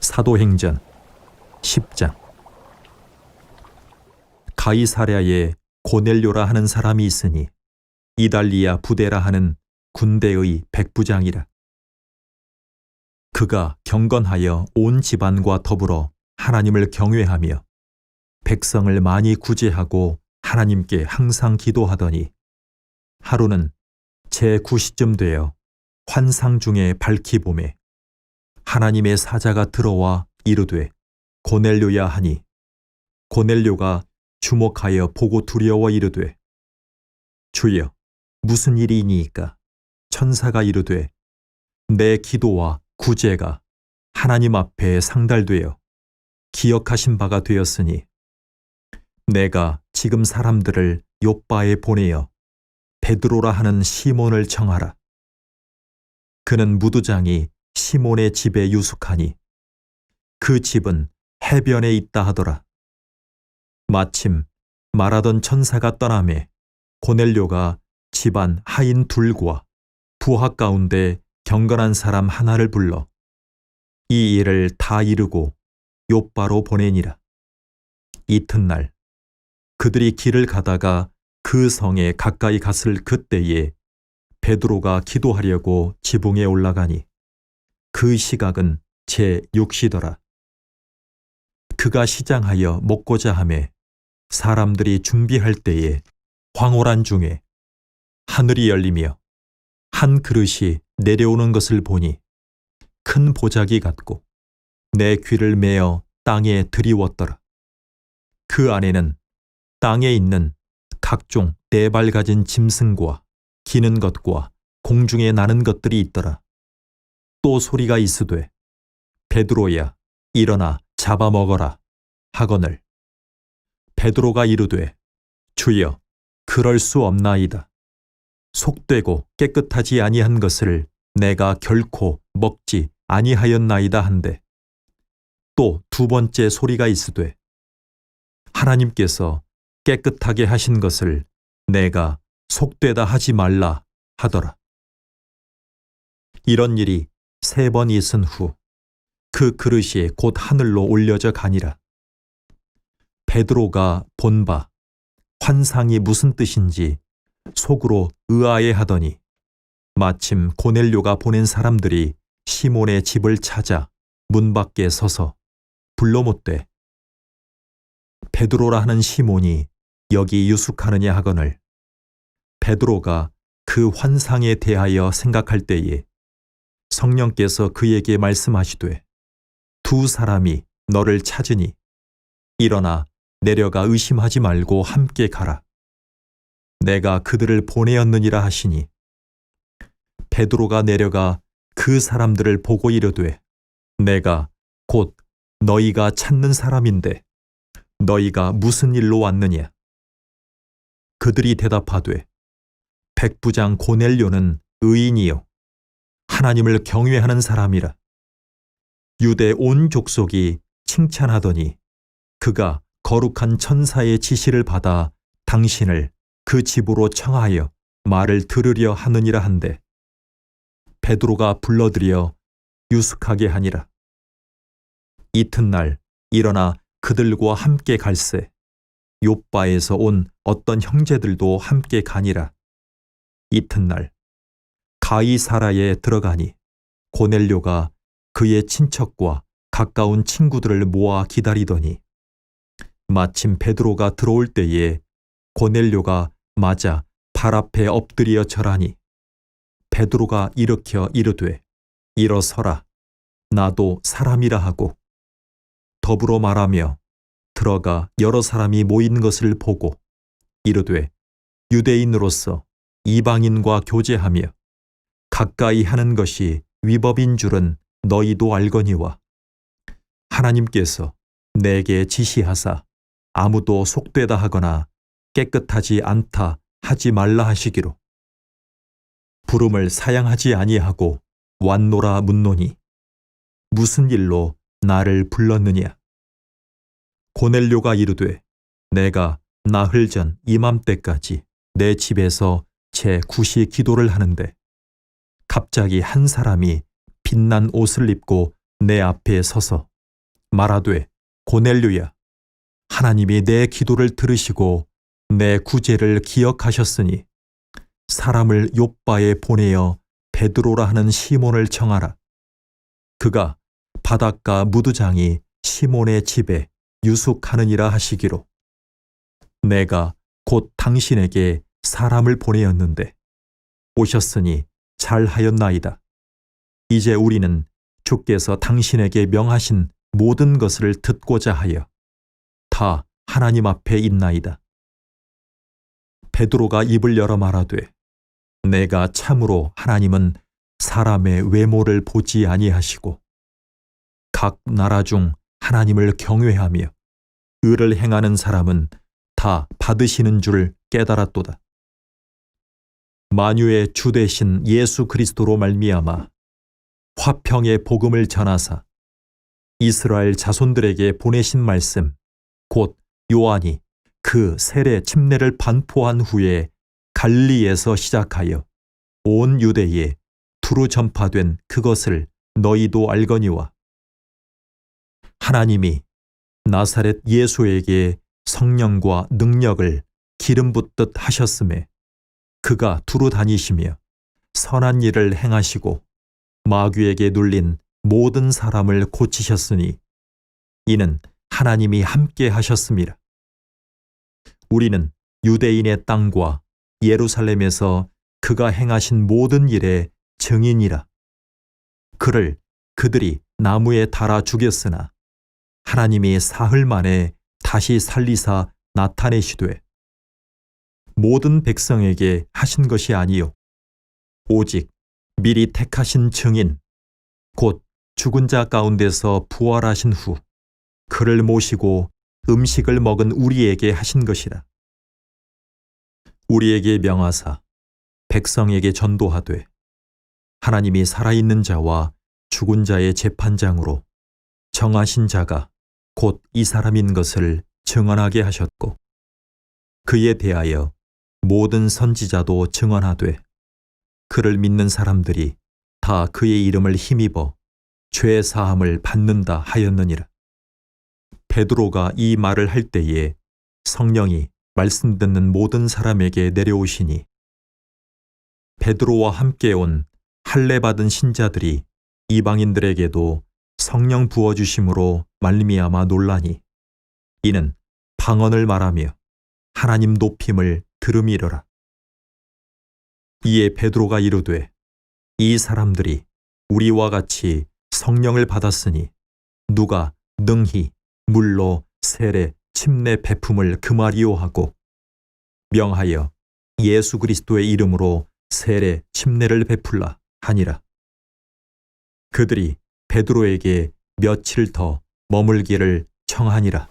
사도행전 10장. 가이사랴에 고넬료라 하는 사람이 있으니 이달리아 부대라 하는 군대의 백부장이라. 그가 경건하여 온 집안과 더불어 하나님을 경외하며 백성을 많이 구제하고 하나님께 항상 기도하더니 하루는 제 9시쯤 되어 환상 중에 밝히 봄에 하나님의 사자가 들어와 이르되 고넬료야 하니 고넬료가 주목하여 보고 두려워 이르되 주여 무슨 일이니이까? 천사가 이르되 내 기도와 구제가 하나님 앞에 상달되어 기억하신 바가 되었으니 내가 지금 사람들을 요바에 보내어 베드로라 하는 시몬을 청하라 그는 무두장이 시몬의 집에 유숙하니 그 집은 해변에 있다 하더라. 마침 말하던 천사가 떠남에 고넬료가 집안 하인 둘과 부하 가운데 경건한 사람 하나를 불러 이 일을 다 이루고 요바로 보내니라. 이튿날 그들이 길을 가다가 그 성에 가까이 갔을 그때에 베드로가 기도하려고 지붕에 올라가니 그 시각은 제 6시더라. 그가 시장하여 먹고자 하매 사람들이 준비할 때에 황홀한 중에 하늘이 열리며 한 그릇이 내려오는 것을 보니 큰 보자기 같고 내 귀를 메어 땅에 들이웠더라. 그 안에는 땅에 있는 각종 네 발 가진 짐승과 기는 것과 공중에 나는 것들이 있더라. 또 소리가 있으되 베드로야 일어나 잡아먹어라 하거늘. 베드로가 이르되 주여 그럴 수 없나이다. 속되고 깨끗하지 아니한 것을 내가 결코 먹지 아니하였나이다 한데. 또 두 번째 소리가 있으되 하나님께서 깨끗하게 하신 것을 내가 속되다 하지 말라 하더라 이런 일이 세 번 있은 후 그 그릇이 곧 하늘로 올려져 가니라. 베드로가 본 바 환상이 무슨 뜻인지 속으로 의아해 하더니 마침 고넬료가 보낸 사람들이 시몬의 집을 찾아 문 밖에 서서 불러 못되 베드로라 하는 시몬이 여기 유숙하느냐 하거늘 베드로가 그 환상에 대하여 생각할 때에 성령께서 그에게 말씀하시되 두 사람이 너를 찾으니 일어나 내려가 의심하지 말고 함께 가라. 내가 그들을 보내었느니라 하시니 베드로가 내려가 그 사람들을 보고 이르되 내가 곧 너희가 찾는 사람인데 너희가 무슨 일로 왔느냐? 그들이 대답하되 백부장 고넬료는 의인이요. 하나님을 경외하는 사람이라. 유대 온 족속이 칭찬하더니 그가 거룩한 천사의 지시를 받아 당신을 그 집으로 청하여 말을 들으려 하느니라 한데 베드로가 불러들여 유숙하게 하니라. 이튿날 일어나 그들과 함께 갈새 요바에서 온 어떤 형제들도 함께 가니라. 이튿날 가이사라에 들어가니 고넬료가 그의 친척과 가까운 친구들을 모아 기다리더니 마침 베드로가 들어올 때에 고넬료가 맞아 발 앞에 엎드려 절하니 베드로가 일으켜 이르되 일어서라. 나도 사람이라 하고 더불어 말하며 들어가 여러 사람이 모인 것을 보고 이르되 유대인으로서 이방인과 교제하며 가까이 하는 것이 위법인 줄은 너희도 알거니와 하나님께서 내게 지시하사 아무도 속되다 하거나 깨끗하지 않다 하지 말라 하시기로 부름을 사양하지 아니하고 왔노라 묻노니 무슨 일로 나를 불렀느냐? 고넬료가 이르되 내가 나흘 전 이맘때까지 내 집에서 제 구시 기도를 하는데 갑자기 한 사람이 빛난 옷을 입고 내 앞에 서서 말하되 고넬료야 하나님이 내 기도를 들으시고 내 구제를 기억하셨으니 사람을 요바에 보내어 베드로라 하는 시몬을 청하라. 그가 바닷가 무두장이 시몬의 집에 유숙하느니라 하시기로 내가 곧 당신에게 사람을 보내었는데 오셨으니 잘하였나이다. 이제 우리는 주께서 당신에게 명하신 모든 것을 듣고자 하여 다 하나님 앞에 있나이다. 베드로가 입을 열어 말하되 내가 참으로 하나님은 사람의 외모를 보지 아니하시고 각 나라 중 하나님을 경외하며 의를 행하는 사람은 다 받으시는 줄 깨달았도다. 만유의 주 대신 예수 그리스도로 말미암아 화평의 복음을 전하사 이스라엘 자손들에게 보내신 말씀 곧 요한이 그 세례 침례를 반포한 후에 갈리에서 시작하여 온 유대에 두루 전파된 그것을 너희도 알거니와 하나님이 나사렛 예수에게 성령과 능력을 기름 붓듯 하셨음에 그가 두루 다니시며 선한 일을 행하시고 마귀에게 눌린 모든 사람을 고치셨으니 이는 하나님이 함께 하셨습니다. 우리는 유대인의 땅과 예루살렘에서 그가 행하신 모든 일의 증인이라. 그를 그들이 나무에 달아 죽였으나 하나님이 사흘 만에 다시 살리사 나타내시되 모든 백성에게 하신 것이 아니요. 오직 미리 택하신 증인 곧 죽은 자 가운데서 부활하신 후 그를 모시고 음식을 먹은 우리에게 하신 것이라. 우리에게 명하사 백성에게 전도하되 하나님이 살아있는 자와 죽은 자의 재판장으로 정하신 자가 곧 이 사람인 것을 증언하게 하셨고 그에 대하여 모든 선지자도 증언하되 그를 믿는 사람들이 다 그의 이름을 힘입어 죄 사함을 받는다 하였느니라. 베드로가 이 말을 할 때에 성령이 말씀 듣는 모든 사람에게 내려오시니 베드로와 함께 온 할례 받은 신자들이 이방인들에게도 성령 부어 주심으로 말미암아 놀라니 이는 방언을 말하며 하나님 높임을 들음이러라. 이에 베드로가 이르되 이 사람들이 우리와 같이 성령을 받았으니 누가 능히 물로 세례 침례 베품을 금하리오 하고 명하여 예수 그리스도의 이름으로 세례 침례를 베풀라 하니라. 그들이 베드로에게 며칠 더 머물기를 청하니라.